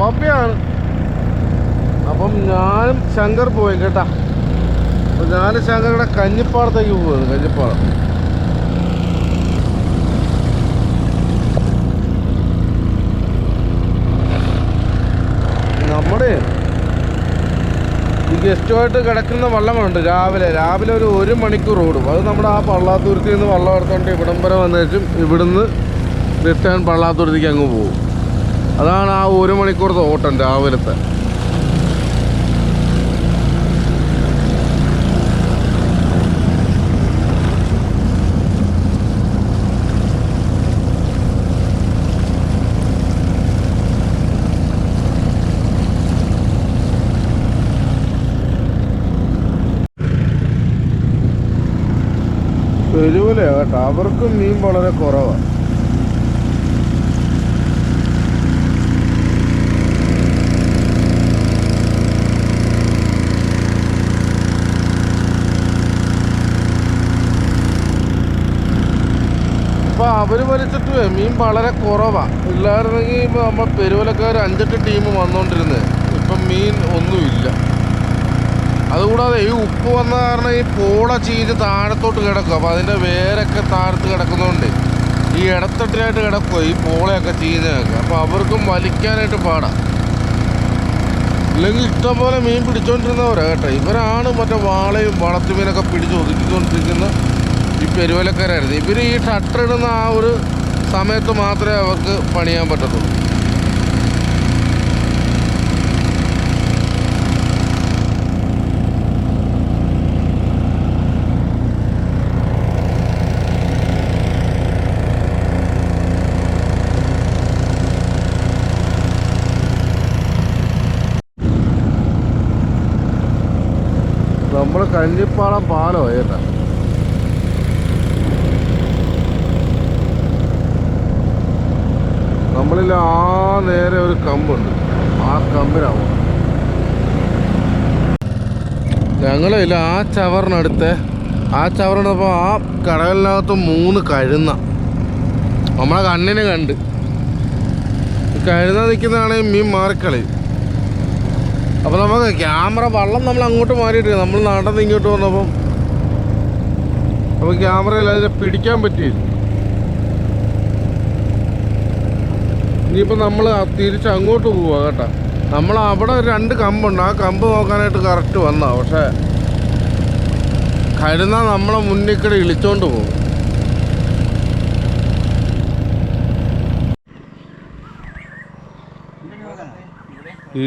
പപ്പിയാണ്. അപ്പം ഞാനും ശങ്കർ പോയി കേട്ടാ. അപ്പം ഞാനും ശങ്കറുടെ കഞ്ഞിപ്പാടത്തേക്ക് പോകുന്നു കഞ്ഞിപ്പാടം. നമ്മുടെ ഈ ഗസ്റ്റുമായിട്ട് കിടക്കുന്ന വള്ളമുണ്ട് രാവിലെ. രാവിലെ ഒരു ഒരു മണിക്കൂർ ഓടും. അത് നമ്മുടെ ആ പള്ളാത്തുരുത്തിൽ നിന്ന് വള്ളം എടുത്തോണ്ട് ഇവിടം വരെ വന്നേച്ചും ഇവിടുന്ന് റിട്ടേൺ പള്ളാത്തുരുത്തിക്ക് അങ്ങ് പോകും അതാണ് ആ ഒരു മണിക്കൂറത്തെ ഓട്ടം രാവിലത്തെ. പെരുവിലയാ കേട്ടോ. അവർക്കും മീൻ വളരെ കുറവാണ് അവർ വലിച്ചിട്ട് മീൻ വളരെ കുറവാണ് ഇല്ലായിരുന്നെങ്കിൽ നമ്മൾ നമ്മ പെരുവലക്കാർ അഞ്ചെട്ട് ടീം വന്നുകൊണ്ടിരുന്നത് ഇപ്പം മീൻ ഒന്നുമില്ല. അതുകൂടാതെ ഈ ഉപ്പ് വന്ന കാരണം ഈ പോള ചീഞ്ഞ് താഴത്തോട്ട് കിടക്കും. അപ്പോൾ അതിന്റെ വേരൊക്കെ താഴത്ത് കിടക്കുന്നതുകൊണ്ട് ഈ ഇടത്തട്ടിലായിട്ട് കിടക്കുക ഈ പോളയൊക്കെ ചീഞ്ഞൊക്കെ അപ്പോൾ അവർക്കും വലിക്കാനായിട്ട് പാടാം. ഇല്ലെങ്കിൽ ഇഷ്ടംപോലെ മീൻ പിടിച്ചോണ്ടിരുന്നവരാ കേട്ടോ. ഇവരാണ് മറ്റേ വാളയും വളത്തുമീനൊക്കെ പിടിച്ച് ഒതുക്കിക്കൊണ്ടിരിക്കുന്ന. ഈ പെരുവലക്കാരായിരുന്നു. ഇവർ ഈ ഷട്ടർ ഇടുന്ന ആ ഒരു സമയത്ത് മാത്രമേ അവർക്ക് പണിയാൻ പറ്റത്തുള്ളൂ. നമ്മൾ കല്ലിപ്പാളം പാലോ ആ നേരെ ഒരു കമ്പുണ്ട്. ആ കമ്പിനാവും ഞങ്ങളില്ല ആ ചവറിനടുത്ത് ആ ചവറിനപ്പോൾ ആ കടലിനകത്ത് മൂന്ന് കഴുന്ന. നമ്മളെ കണ്ണിന് കണ്ട്. കഴുന്ന നിൽക്കുന്നതാണെങ്കിൽ മീൻ മാറിക്കളി അപ്പോൾ നമുക്ക് ക്യാമറ വള്ളം നമ്മൾ അങ്ങോട്ട് മാറിയിട്ട് നമ്മൾ നടന്ന് ഇങ്ങോട്ട് വന്നപ്പം അപ്പോൾ ക്യാമറയിൽ അതിനെ പിടിക്കാൻ പറ്റിയില്ല. ഇനിയിപ്പോൾ നമ്മൾ തിരിച്ച് അങ്ങോട്ട് പോവുക കേട്ടോ. നമ്മൾ അവിടെ രണ്ട് കമ്പുണ്ട്. ആ കമ്പ് നോക്കാനായിട്ട് കറക്റ്റ് വന്നാ. പക്ഷേ കരുന്ന നമ്മളെ മുന്നിൽ കൂടെ ഇളിച്ചോണ്ട് പോകും.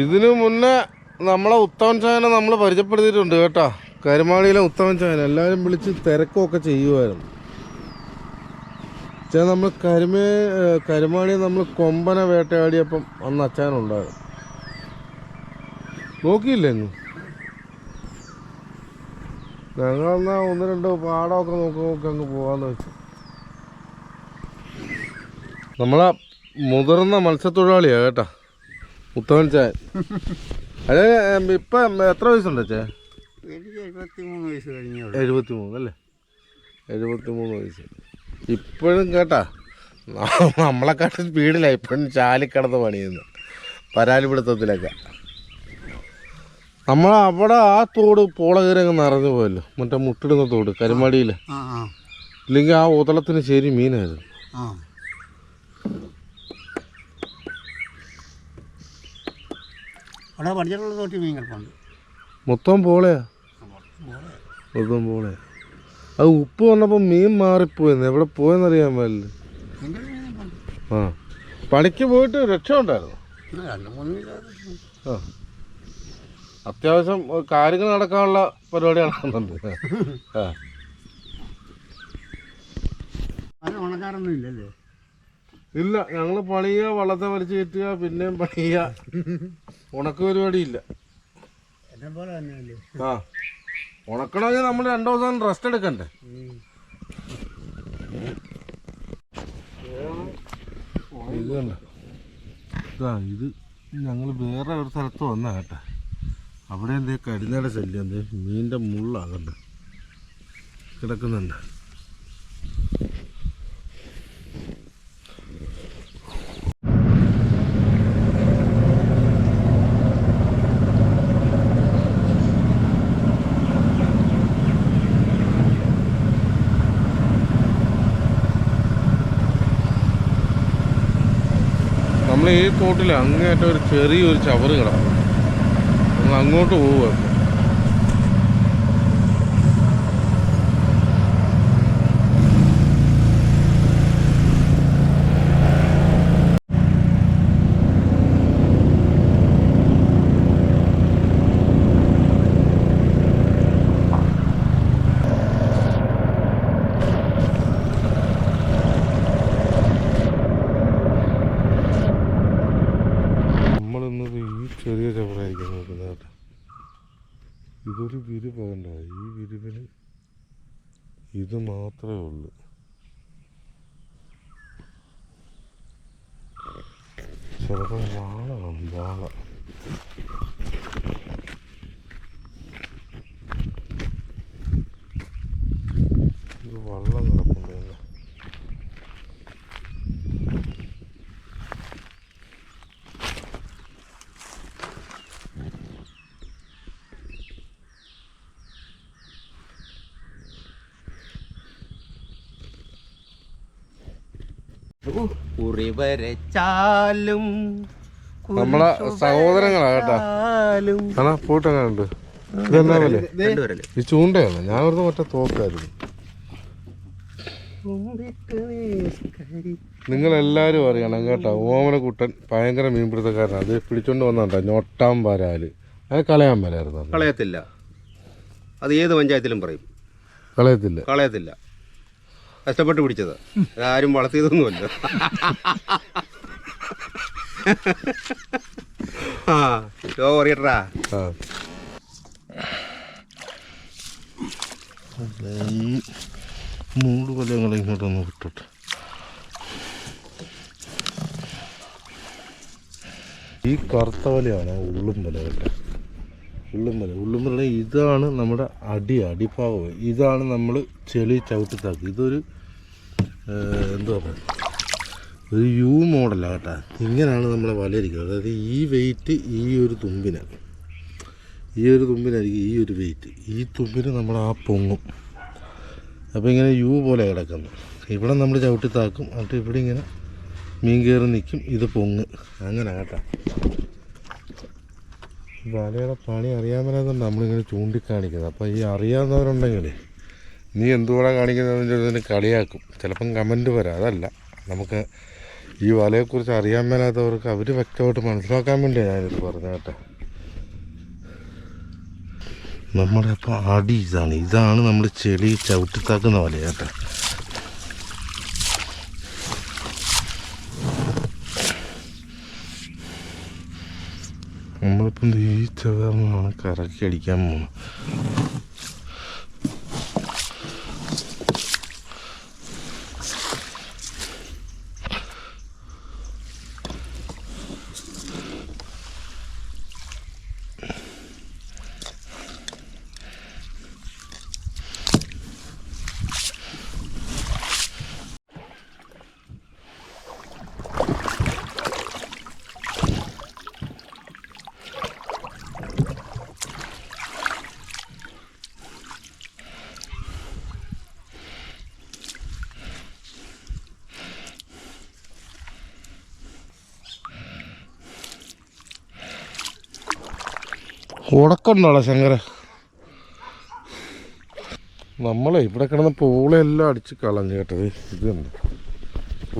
ഇതിനു മുന്നേ നമ്മളെ ഉത്തമൻ ചായനെ നമ്മൾ പരിചയപ്പെടുത്തിയിട്ടുണ്ട് കേട്ടോ. കരുമാളിയിലെ ഉത്തമൻ ചായന എല്ലാവരും വിളിച്ച് തിരക്കുമൊക്കെ ചെയ്യുമായിരുന്നു അച്ഛൻ നമ്മൾ കരിമ ഏഹ് കരുമാളി നമ്മൾ കൊമ്പനെ വേട്ടയാടിയപ്പം അന്ന് അച്ഛനുണ്ടായിരുന്നു നോക്കിയില്ലേ ഇന്ന്? ഞങ്ങളെന്നാ ഒന്ന് രണ്ട് പാടമൊക്കെ നോക്കി നോക്കി അങ്ങ് പോവാന്ന് വെച്ചു. നമ്മളെ മുതിർന്ന മത്സ്യത്തൊഴിലാളിയാ കേട്ടാ. മുത്തവൻ ചായ അതെ ഇപ്പം എത്ര വയസ്സുണ്ട് അച്ഛേ? എഴുപത്തി മൂന്ന് വയസ്സ് കഴിഞ്ഞു എഴുപത്തി മൂന്ന് അല്ലേ? എഴുപത്തി മൂന്ന് വയസ്സ്. ഇപ്പോഴും കേട്ടാ. നമ്മളെക്കാട്ടും സ്പീഡിലാണ് ഇപ്പോഴും ചാലിക്കടന്ന് പണിയുന്നു. പരാലിപിടുത്തത്തിലൊക്കെ നമ്മൾ അവിടെ ആ തോട് പോള കയറി അങ്ങ് നിറഞ്ഞു പോയല്ലോ. മറ്റേ മുട്ടിടുന്ന തോട് കരുമാടിയിൽ ഇല്ലെങ്കിൽ ആ ഉതളത്തിന് ശരി മീനായിരുന്നു. ആ. അവിടെ പഠിച്ചിട്ടുള്ള തോട്ടി മീൻ കിടപ്പുണ്ട്. മൊത്തം പോളയാ. മൊത്തം പോളയാ. അത് ഉപ്പ് വന്നപ്പോൾ മീൻ മാറിപ്പോയെന്ന്. എവിടെ പോയെന്നറിയാൻ പാടില്ല. ആ. പണിക്ക് പോയിട്ട് രക്ഷ ഉണ്ടായിരുന്നു ആ, അത്യാവശ്യം കാര്യങ്ങൾ നടക്കാനുള്ള പരിപാടി ആ. അത് ഉണക്കാറൊന്നും ഇല്ലല്ലേ? ഇല്ല ഞങ്ങൾ പണിയുക വള്ളത്തെ വലിച്ചു കയറ്റുക പിന്നെയും പണിയുക. ഉണക്ക് പരിപാടി ഇല്ല എന്നെ പോലെ തന്നെയല്ലേ? ആ. ഉണക്കണമെങ്കിൽ നമ്മൾ രണ്ടു ദിവസം റെസ്റ്റ് എടുക്കണ്ടേ? ഇത് ഇതാ ഇത് ഞങ്ങൾ വേറെ ഒരു സ്ഥലത്ത് വന്ന കേട്ടെ. അവിടെ എന്തേ കരിനട ശല്യം എന്തേ മീനിന്റെ മുള്ളാകണ്ട കിടക്കുന്നുണ്ട്. നമ്മൾ ഈ തോട്ടിൽ അങ്ങേറ്റം ഒരു ചെറിയൊരു ചവറ് കിടക്കും നമ്മൾ അങ്ങോട്ട് പോവുക നമ്മളിന്നത് ഈ ചെറിയ ചവറായിരിക്കും നോക്കുന്നത് കേട്ടോ ഇതൊരു വിരിവ് കണ്ട ഈ വിരിവിന് ഇത് മാത്രമേ ഉള്ളൂ. ചിലപ്പോൾ വാള വാള ഇത് വള്ളം കിടപ്പുണ്ട് കുറി വരച്ചാലും നമ്മളെ സഹോദരങ്ങളാ കേട്ടാ. ആണാ ഉണ്ട് ഈ ചൂണ്ടയാണ്? ഞാൻ ഒരു മറ്റേ തോക്കായിരുന്നു. നിങ്ങൾ എല്ലാവരും അറിയണം കേട്ടോ. ഓമനക്കുട്ടൻ ഭയങ്കര മീൻപിടുത്തക്കാരനാണ് അത് പിടിച്ചോണ്ട് വന്നോട്ടോ ഞൊട്ടാൻ വരാൽ അത് കളയാൻ വരായിരുന്നു. കളയത്തില്ല. അത് ഏത് പഞ്ചായത്തിലും പറയും. കളയത്തില്ല. കളയത്തില്ല. കഷ്ടപ്പെട്ട് പിടിച്ചത്. ആരും വളർത്തിയതൊന്നുമല്ല. ആ ലോ പറയട്ടാ ഈ മൂട് കൊല്ലങ്ങളെ ഇങ്ങോട്ടൊന്ന് വിട്ടോട്ടെ. ഈ കറുത്ത വലയാണ് ഉള്ളും വല ഉള്ളും ഉള്ളുമല ഇതാണ് നമ്മുടെ അടി അടിഭാഗം ഇതാണ് നമ്മൾ ചെളി ചവിട്ടിത്താക്കി. ഇതൊരു എന്താ പറയുക ഒരു യു മോഡലാണ് കേട്ടോ. ഇങ്ങനെയാണ് നമ്മളെ വലയിരിക്കുന്നത് അതായത് ഈ വെയിറ്റ് ഈ ഒരു തുമ്പിന് ഈ ഒരു തുമ്പിനായിരിക്കും ഈ ഒരു വെയിറ്റ് ഈ തുമ്പിന് നമ്മൾ ആ പൊങ്ങും. അപ്പോൾ ഇങ്ങനെ യു പോലെ കിടക്കുന്നു. ഇവിടെ നമ്മൾ ചവിട്ടി താക്കും എന്നിട്ട് ഇവിടെ ഇങ്ങനെ മീൻ കയറി നിൽക്കും. ഇത് പൊങ്ങ്. അങ്ങനെ കേട്ടോ. വലയുടെ പണി അറിയാൻ നമ്മളിങ്ങനെ ചൂണ്ടിക്കാണിക്കുന്നത്. അപ്പോൾ ഈ അറിയാവുന്നവരുണ്ടെങ്കിൽ നീ എന്തുകൂടെ കാണിക്കുന്നതെന്ന് ചോദിച്ചതിന് കളിയാക്കും. ചിലപ്പം കമന്റ് വരാം. അതല്ല നമുക്ക് ഈ വലയെക്കുറിച്ച് അറിയാൻ മേലാത്തവർക്ക് അവർ വ്യക്തമായിട്ട് മനസ്സിലാക്കാൻ വേണ്ടിയാണ് ഞാനിത് പറഞ്ഞത് കേട്ടോ. നമ്മുടെ ഇപ്പോൾ അടി ഇതാണ്. ഇതാണ് നമ്മൾ ചെളി ചവിട്ടിത്താക്കുന്ന വല കേട്ടോ. നമ്മളിപ്പം ഈ ചേർന്നാണ് കറക്കി അടിക്കാൻ പോകുന്നത് ഉടക്കണ്ടോളെ ശങ്കര? നമ്മളെ ഇവിടെ കിടന്ന പൂളെല്ലാം അടിച്ച് കളഞ്ഞു കേട്ടത് ഇത് തന്നെ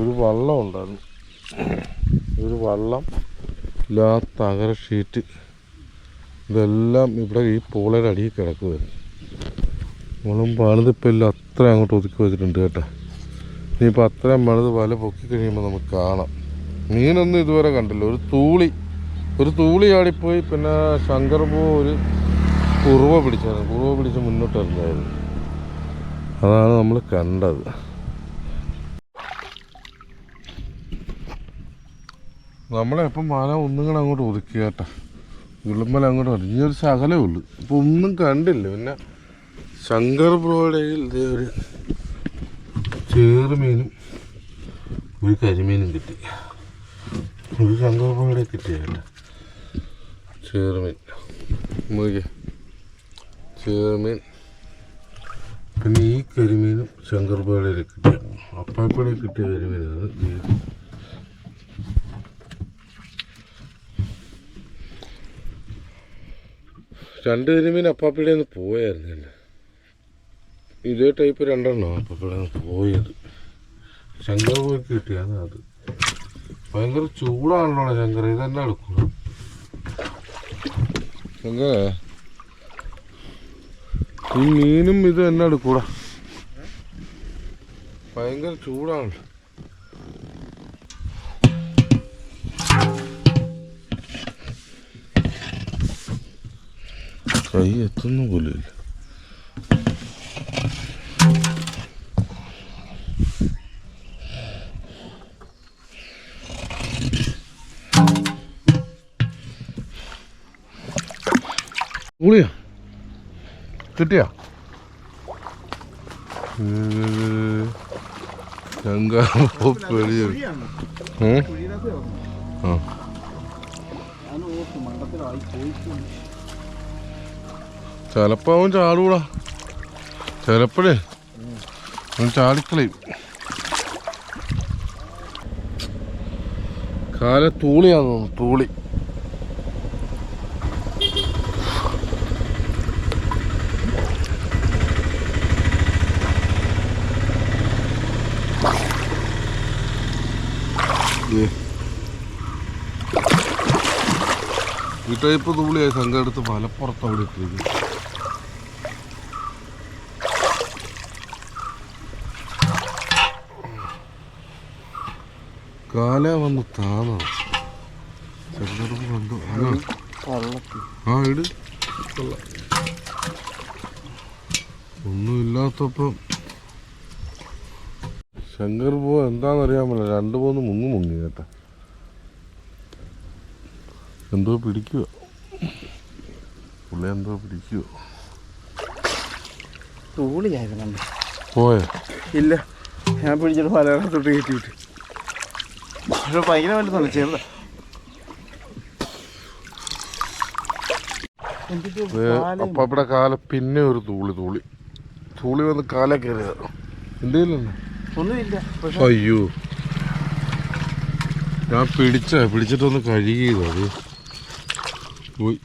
ഒരു വള്ളം ഉണ്ടായിരുന്നു. ഒരു വള്ളം ഇല്ലാ തകര ഷീറ്റ്. ഇതെല്ലാം ഇവിടെ ഈ പൂളയുടെ അടിയിൽ കിടക്കുമായിരുന്നു നമ്മളും പണിതിപ്പോൾ എല്ലാം അത്ര അങ്ങോട്ട് ഒതുക്കി വെച്ചിട്ടുണ്ട് കേട്ടോ. ഇനിയിപ്പോൾ അത്രയും പണിത് വല പൊക്കി കഴിയുമ്പോൾ നമുക്ക് കാണാം. മീനൊന്നും ഇതുവരെ കണ്ടില്ല. ഒരു തൂളി ഒരു തൂളി ആടിപ്പോയി പിന്നെ ശങ്കർ പൂ ഒരു കുറുവ പിടിച്ചായിരുന്നു കുറുവ പിടിച്ച് മുന്നോട്ട് എറിഞ്ഞായിരുന്നു. അതാണ് നമ്മൾ കണ്ടത്. നമ്മളെ ഇപ്പം മല ഒന്നും കൂടെ അങ്ങോട്ട് ഒതുക്കി കേട്ടോ. വിളുമ്പല അങ്ങോട്ട് ഇനി ഒരു ശകലേ ഉള്ളൂ. ഇപ്പം ഒന്നും കണ്ടില്ല. പിന്നെ ശങ്കർ ബ്രോഡയിൽ ഒരു ചേറുമീനും ഒരു കരിമീനും കിട്ടി. ഒരു ശങ്കർ ബ്രോയുടെ കിട്ടിയ കേട്ടോ. ചേർമീൻ ചേർമീൻ പിന്നെ ഈ കരിമീനും ശങ്കർപാളിയിൽ കിട്ടിയ അപ്പാപ്പടി കിട്ടിയ കരിമീനാണ് രണ്ട് കരിമീൻ അപ്പാപ്പയുടെ നിന്ന് പോയായിരുന്നു തന്നെ ഇതേ ടൈപ്പ് രണ്ടെണ്ണം അപ്പാപ്പയുടെ നിന്ന് പോയത്. ശങ്കർപാളിക്ക് കിട്ടിയാണ് അത്. ഭയങ്കര ചൂടാണല്ലോ ശങ്കർ. ഇതെന്നെ എടുക്കുന്നു ശങ്കരേ ഈ മീനും ഇത് തന്നെ എടുക്കൂടാ ഭയങ്കര ചൂടാണ്. കൈ എത്തുന്ന പോലുമില്ല ഉളിയാ കിട്ടിയാ? ചിലപ്പോ അവൻ ചാടൂടാ. ചിലപ്പോഴേ അവൻ ചാടിക്കളയും. കാല തൂളിയാന്ന് തോന്നുന്നു തൂളി. ഈ ടൈപ്പ് തൂളിയായി സംഘം എടുത്ത് മലപ്പുറത്ത് അവിടെ ഇട്ടിരിക്കും കാല വന്ന് താന്നോ? ചെറുതെടുപ്പ് കണ്ടു? ആ. ആ ഇട്. കൊള്ളാം. ഒന്നുമില്ലാത്തപ്പം ശങ്കർ പോ എന്താണെന്നറിയാൻ രണ്ട് മൂന്ന് മുങ്ങ് മുങ്ങി കേട്ടാ. എന്തോ പിടിക്കുക പുള്ളി എന്തോ പിടിക്കുക തൂളിയായിരുന്നു പോയ? ഇല്ല. ഞാൻ പിടിച്ചിട്ട് പലയിടം തൊട്ട് കയറ്റിയിട്ട്. പക്ഷെ ഭയങ്കര വലുതാണ് ചെറുതാ അപ്പവിടെ കാല? പിന്നെ ഒരു തൂളി തൂളി. തൂളി വന്ന് കാല കയറിയത്. എന്തെങ്കിലും ഒന്നുമില്ല. അയ്യോ. ഞാൻ പിടിച്ച പിടിച്ചിട്ടൊന്ന് കഴുകിയത് അത്. പോയി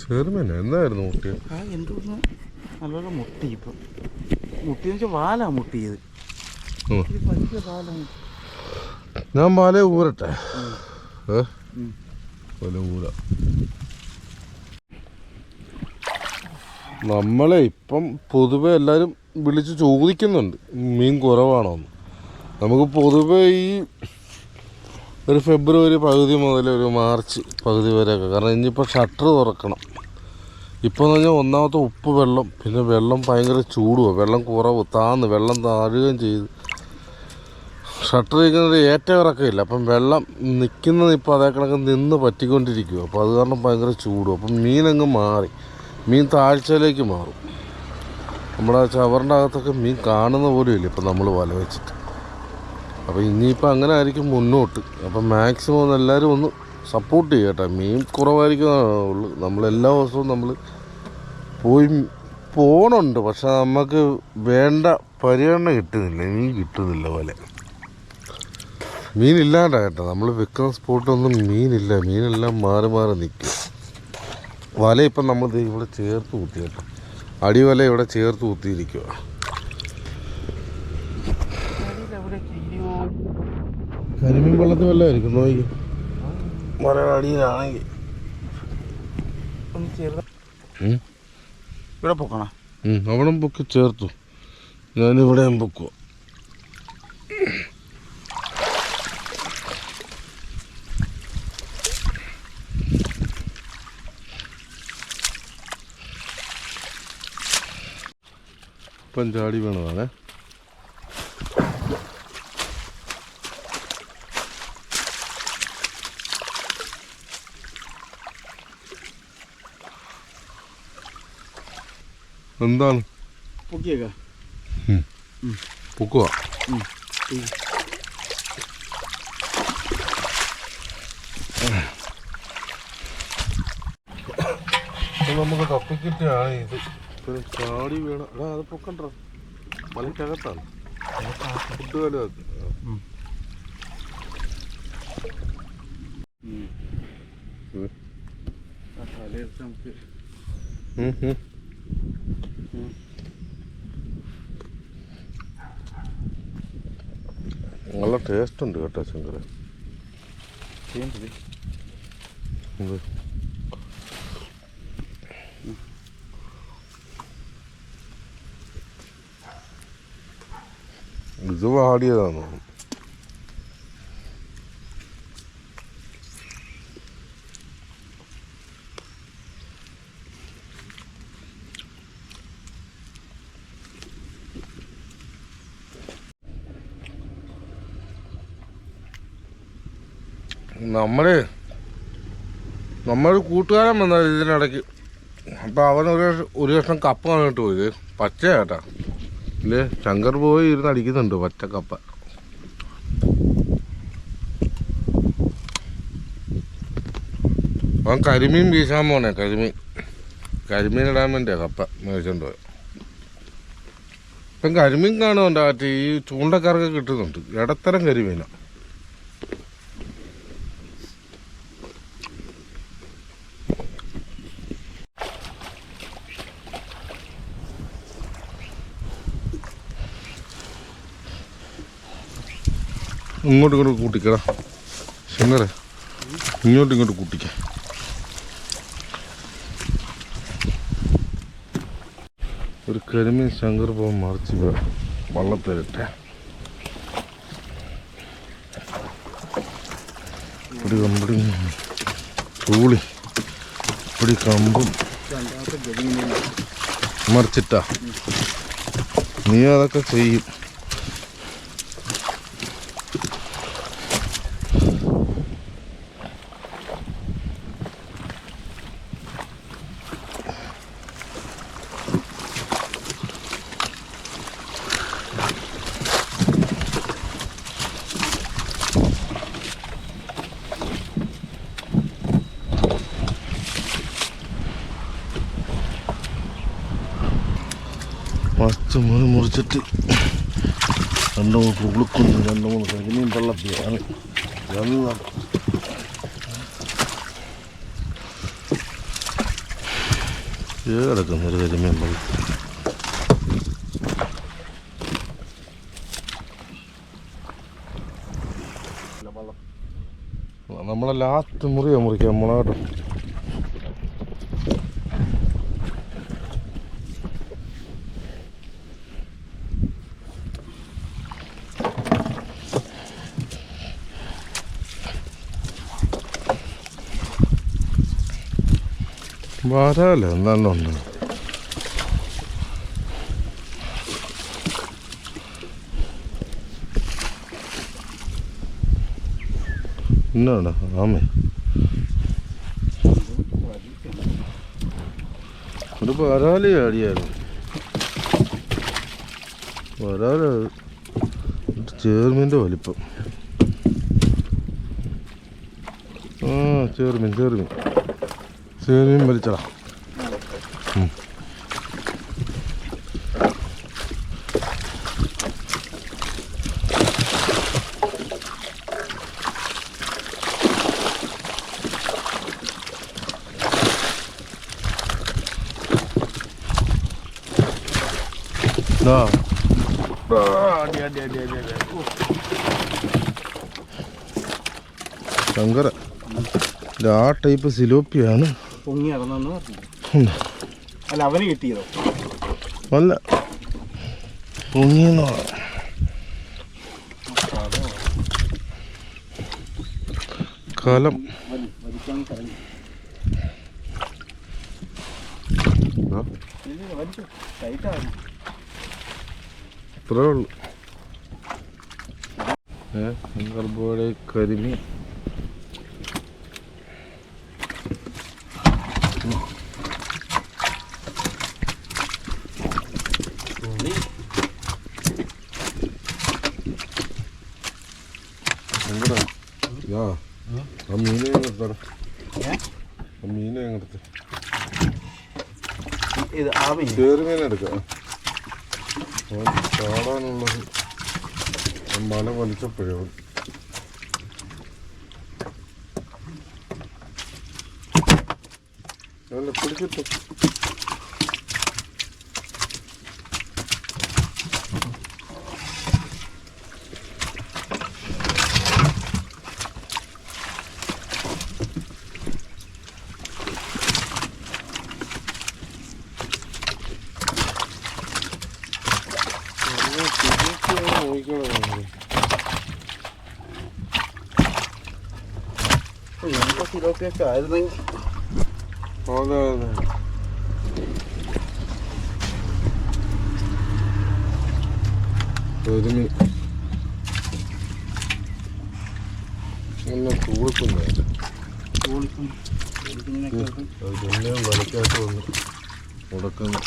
ചെറുമേന എന്തായിരുന്നു മുട്ടി? ആ എന്തോന്ന്? നല്ലോണം മുട്ടി ഇപ്പം. മുട്ടിയെന്ന് വെച്ചാൽ വാലാ മുട്ടിയത്. വലിയ വാലാണ് ഞാൻ പാലേ ഊരട്ടെ. ഏ. പാല നമ്മളെ ഇപ്പം പൊതുവെ എല്ലാരും വിളിച്ച് ചോദിക്കുന്നുണ്ട് മീൻ കുറവാണോന്ന്. നമുക്ക് പൊതുവെ ഈ ഒരു ഫെബ്രുവരി പകുതി മുതൽ ഒരു മാർച്ച് പകുതി വരെയൊക്കെ. കാരണം ഇനിയിപ്പോൾ ഷട്ടർ തുറക്കണം. ഇപ്പോൾ എന്ന് പറഞ്ഞാൽ ഒന്നാമത്തെ ഉപ്പ് വെള്ളം പിന്നെ വെള്ളം ഭയങ്കര ചൂടുവോ. വെള്ളം കുറവ് താന്ന് വെള്ളം താഴുകയും ചെയ്ത്. ഷട്ടർ ഇരിക്കുന്നത് ഏറ്റവും ഇറക്കമില്ല. അപ്പം വെള്ളം നിൽക്കുന്നത് ഇപ്പോൾ അതേ കണക്ക് നിന്ന് പറ്റിക്കൊണ്ടിരിക്കുക അപ്പോൾ അത് കാരണം ഭയങ്കര ചൂടും അപ്പം മീനങ്ങ് മാറി. മീൻ താഴ്ചയിലേക്ക് മാറും. നമ്മുടെ ചവറിന്റെ അകത്തൊക്കെ മീൻ കാണുന്ന പോലും ഇല്ല ഇപ്പം നമ്മൾ വല വെച്ചിട്ട്. അപ്പോൾ ഇനിയിപ്പോൾ അങ്ങനെ ആയിരിക്കും മുന്നോട്ട്. അപ്പം മാക്സിമം ഒന്ന് എല്ലാവരും ഒന്ന് സപ്പോർട്ട് ചെയ്യട്ടെ. മീൻ കുറവായിരിക്കും ഉള്ളൂ. നമ്മൾ എല്ലാ ദിവസവും നമ്മൾ പോയി പോകണുണ്ട് പക്ഷെ നമുക്ക് വേണ്ട പരിഗണന കിട്ടുന്നില്ല. മീൻ കിട്ടുന്നില്ല പോലെ. മീനില്ലാണ്ടാകട്ടെ. നമ്മൾ വെക്കുന്ന സ്പോട്ടൊന്നും മീനില്ല. മീനെല്ലാം മാറി മാറി നിൽക്കും വല ഇപ്പം നമ്മൾ ഇവിടെ ചേർത്ത് കുത്തി കേട്ടോ അടിവല ഇവിടെ ചേർത്ത് കുത്തിയിരിക്കുക കരിമീൻ വെള്ളത്തിൽ വല്ലതായിരിക്കും നോക്കി. അടിയിലാണെങ്കിൽ ഉം. ഇവിടെ പൊക്കണ? അവിടെ പൊക്കി ചേർത്തു. ഞാനിവിടെയും പൊക്കുക പഞ്ചാടി വേണതാണ്. എന്താണ്? പൊക്കിയേക്കാ. പൊക്കുക നമുക്ക് കപ്പിക്കിട്ടാണ് ഇത്. ചാടി വീണ എടാ അത് പൊക്കണ്ട? മലക്കകത്താണ്. ഫുഡ്. ആ. തലയെടുത്ത് നമുക്ക്. നല്ല ടേസ്റ്റ് ഉണ്ട് കേട്ടോ ഇത് ഇത് വാടിയതാണ് നമ്മൾ നമ്മൾ കൂട്ടുകാരൻ വന്ന ഇതിനിടയ്ക്ക്. അപ്പോൾ അവൻ ഒരു ഒരു കഷ്ണം കപ്പ വാങ്ങിട്ട് പോയത് പച്ച കേട്ടാ ഇല്ല ശങ്കർ പോയി ഇരുന്ന് അടിക്കുന്നുണ്ട് പച്ച കപ്പ. അവൻ കരിമീൻ വീശാൻ പോണേ കരിമീൻ. കരിമീൻ ഇടാൻ വേണ്ടിയാ കപ്പ മേടിച്ചോണ്ട് പോയത് ഇപ്പം കരിമീൻ കാണുന്നുണ്ട് മറ്റേ ഈ ചൂണ്ടക്കാർക്ക് കിട്ടുന്നുണ്ട്. ഇടത്തരം കരിമീനാ. ഇങ്ങോട്ട് ഇങ്ങോട്ട് കൂട്ടിക്കടാ. ശങ്കര ഇങ്ങോട്ട് ഇങ്ങോട്ട് കൂട്ടിക്ക. ഒരു കരിമീൻ ശങ്കർ പോകാൻ മറിച്ച് വള്ളത്തിലിട്ടെ. ഒരു കമ്പടി ചൂളി ഇപ്പടി കമ്പും മറിച്ചിട്ടാ. നീ അതൊക്കെ ചെയ്യും. മറിച്ച് മുറി മുറിച്ചിട്ട് രണ്ട് മൂന്ന് കുളിക്കുന്നു രണ്ട് മൂന്ന് കരിമീൻ വെള്ളത്തിയാണ് വെള്ളം. കിടക്കുന്ന ഒരു കരിമീൻ വെള്ളം നമ്മളെ ലാസ്റ്റ് മുറിയാ മുറിക്കാം മുളകട്ടോ വരാലോ എന്താണ്ടുണ്ട് എന്നാണ് ആമേ. ഒരു വരാലി ആടിയായിരുന്നു വരാല ചേർമിന്റെ വലിപ്പം. ആ ചേർമീൻ ചേർമീൻ ചേർമീൻ വലിച്ചടാ. ഓ, ശങ്കര ആ ടൈപ്പ് സിലോപ്പിയാണ്. പൊങ്ങി നടന്നെന്ന് പറഞ്ഞു. അല്ല അവന് കിട്ടിയതോ? അല്ല പൊങ്ങിയെന്ന് കാലം. ഇത്രേ ഉള്ളു. ഏ കരിമീൻ ശങ്കരാ, ഇതാ, ആ മീനെ എടുത്തടാ ഏ? ആ മീനെ എടുത്ത് ഇത് ആ മീൻ ചേറുമീൻ എടുക്കാം അവൻ ചാടാനുള്ളത് ആ മല വലിച്ചപ്പോഴേ അവൻ അല്ല പിടിച്ചിട്ടു നമുക്ക് ആയിരുന്നെങ്കിൽ അതെ അതെ. ഒരുമി ഇങ്ങനെ തൂളിക്കുന്നു വലക്കാട്ട് വന്ന് മുടക്കുന്നു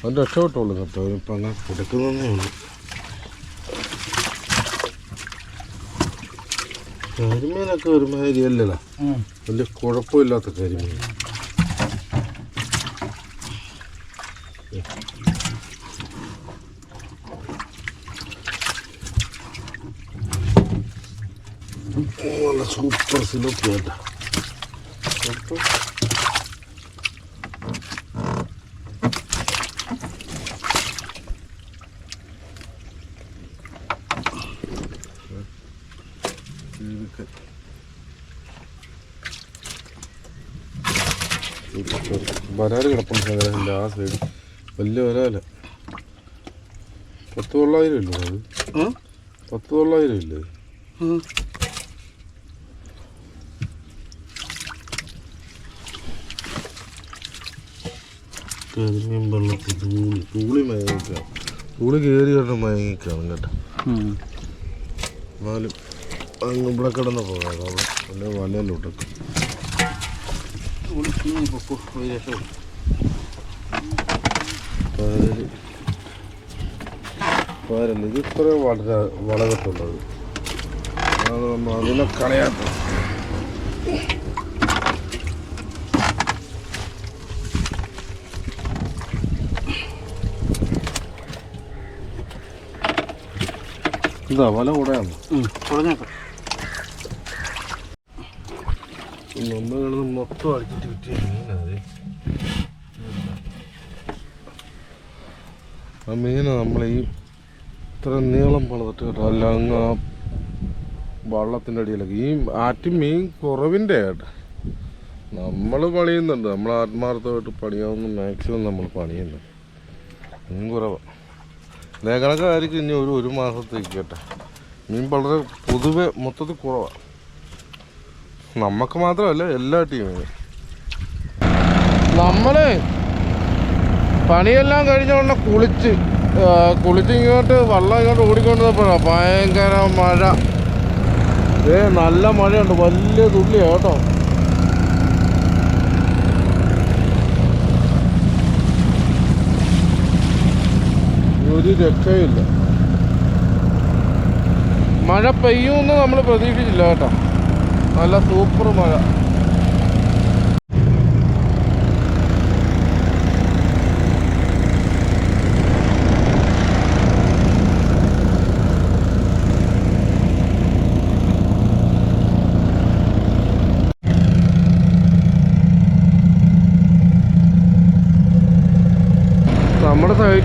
അവൻ രക്ഷപ്പെട്ടുള്ളൂ കേട്ടോ. ഇപ്പം അങ്ങനെ കിടക്കുന്നതേ ഉള്ളൂ. കരിമീനൊക്കെ ഒരുമാതിരി അല്ലല്ലോ. വലിയ കുഴപ്പമില്ലാത്ത കരിമീൻ നല്ല സൂപ്പർ സിലോപ്പി കേട്ടോ വരാൽ കിടപ്പുണ്ട് സങ്കരത്തിന്റെ ആ സൈഡ് വലിയ വരാല പത്ത് തൊള്ളായിരം ഇല്ലേ? അത് പത്ത് തൊള്ളായിരം ഇല്ലേ? കരിമീൻ വെള്ളത്തിൽ തൂളി തൂളി മയങ്ങിക്കാം. തൂളി കയറി കേട്ടോ മയങ്ങിക്കാണ് കേട്ടോ. എന്നാലും അങ്ങ് ഇവിടെ കിടന്ന് പോകാം. അവിടെ അല്ലെ വലയിലോട്ടൊക്കെ പരൽ. പരൽ. ഇത് ഇത്ര വളരെ വളരത്തുള്ളത് അതാണ് നമ്മൾ അതിനെ കളയാത്തത് ഇതാ വല കൂടെയാണ്. കുറഞ്ഞേക്കാം. നമ്മൾ കിടന്ന് മൊത്തം അടിച്ചിട്ട് കിട്ടിയ മീനത് ആ മീന നമ്മൾ ഈ ഇത്ര നീളം പണിതിട്ട് കേട്ടോ. അല്ല അങ്ങ് ആ വള്ളത്തിന്റെ അടിയിലൊക്കെ. ഈ ആറ്റും മീൻ കുറവിന്റെ കേട്ടോ നമ്മൾ പണിയുന്നുണ്ട്. നമ്മൾ ആത്മാർത്ഥമായിട്ട് പണിയാവുന്ന മാക്സിമം നമ്മൾ പണിയുന്നുണ്ട്. മീൻ കുറവാണ് കണക്കായിരിക്കും ഇനി ഒരു ഒരു മാസത്തേക്ക് കേട്ടെ മീൻ വളരെ പൊതുവെ മൊത്തത്തിൽ കുറവാണ് നമുക്ക് മാത്രമല്ല എല്ലാ ടീമിനും. നമ്മൾ പണിയെല്ലാം കഴിഞ്ഞ ഉടനെ കുളിച്ച് കുളിച്ച് ഇങ്ങോട്ട് വെള്ളം ഇങ്ങോട്ട് ഓടിക്കൊണ്ടിരുന്നപ്പോഴാണ് ഭയങ്കര മഴ. ഏ നല്ല മഴയുണ്ട്. വലിയ തുള്ളിയാണ് കേട്ടോ. ഒരു രക്ഷയില്ല മഴ പെയ്യുമെന്ന് നമ്മൾ പ്രതീക്ഷിച്ചില്ല കേട്ടോ. നല്ല സൂപ്പർ മഴ.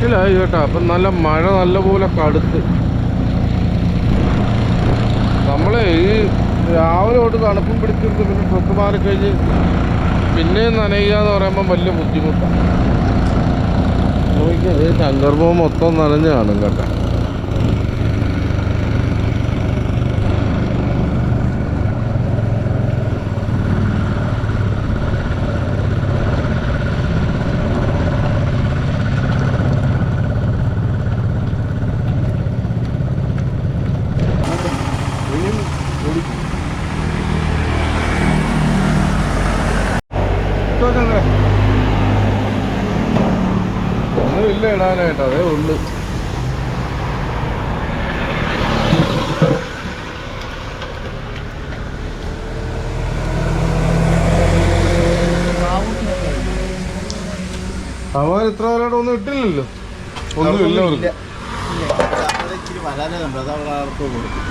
സൈറ്റിലായി കേട്ടോ. അപ്പം നല്ല മഴ നല്ലപോലെ കടുത്ത്. നമ്മളെ ഈ രാവിലെ തൊട്ട് തണുപ്പും പിടിച്ചിരുന്ന് പിന്നെ ട്രക്ക് മാറി കഴിഞ്ഞ് പിന്നെയും നനയുക എന്ന് പറയുമ്പോൾ വലിയ ബുദ്ധിമുട്ടാണ്. ശങ്കർഭവം മൊത്തം നനഞ്ഞു കാണും കേട്ടോ. ഒന്നുമില്ല ഇടാനായിട്ട് അതേ ഉള്ളു. അവൻ ഇത്ര കാലമായിട്ട് ഒന്നും ഇട്ടില്ലല്ലോ. ഒന്നുമില്ല അവർക്ക്. ഇച്ചിരി വരാനേ ആർക്കും കൊടുക്കും.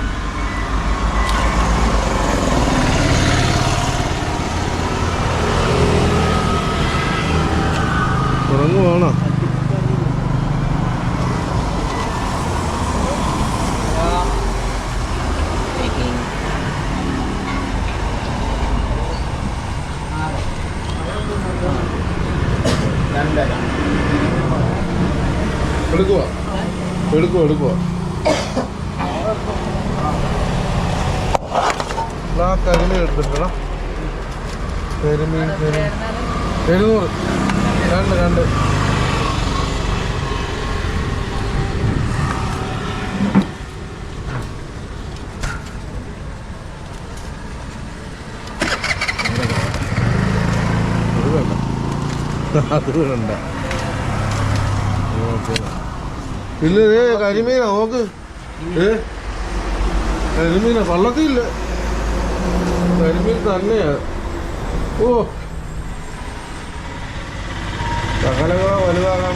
എടുക്കുക എടുക്കുക എടുക്കുക ആ കരിമീൻ എടുത്തിട്ടാ കരിമീൻ എഴുന്നൂറ്. രണ്ട് രണ്ട്. അത് വേണ്ട. ഇല്ല ഏ കരിമീനാ നോക്ക്. ഏ കരിമീന വള്ളത്തില്ല കരിമീൻ തന്നെയാ. ഓ. സകലകള വലുതാകാൻ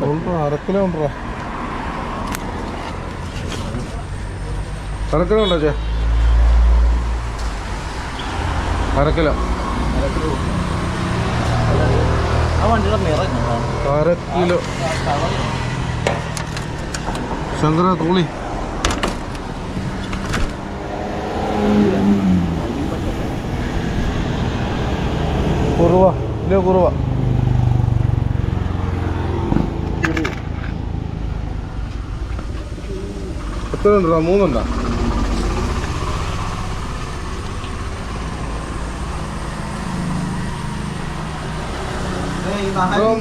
വിലയിടുക അര കിലോമീറ്ററാ. അര കിലോ ഉണ്ടോ ചേ അര നിറഞ്ഞു അര കിലോ. ചന്ദ്ര തൂളി. കുറുവ ഇല്ല കുറുവ. എത്ര ഉണ്ടോ മൂന്നുണ്ടോ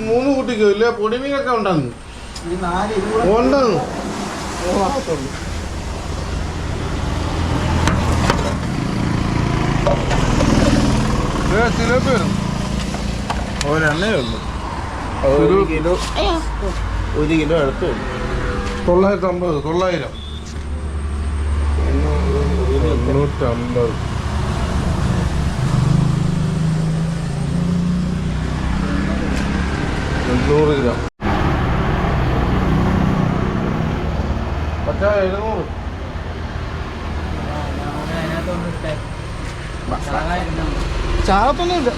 മൂന്ന് കുട്ടിക്കോ? ഇല്ല? പൊടിമീനൊക്കെ ഉണ്ടെന്ന് ഈ നാല് ഇതുകൂടെ ഉണ്ടെന്ന് വരും ഒരെണ്ണേ ഉള്ളൂ. ഒരു കിലോ ഒരു കിലോ എടുത്തു ഉള്ളൂ തൊള്ളായിരത്തി അമ്പത് തൊള്ളായിരം. എണ്ണൂറ്റമ്പത്. എണ്ണൂറ് ഗ്രാം. പറ്റാ എഴുന്നൂറ്. ചാകത്തൊന്നും ഇല്ല.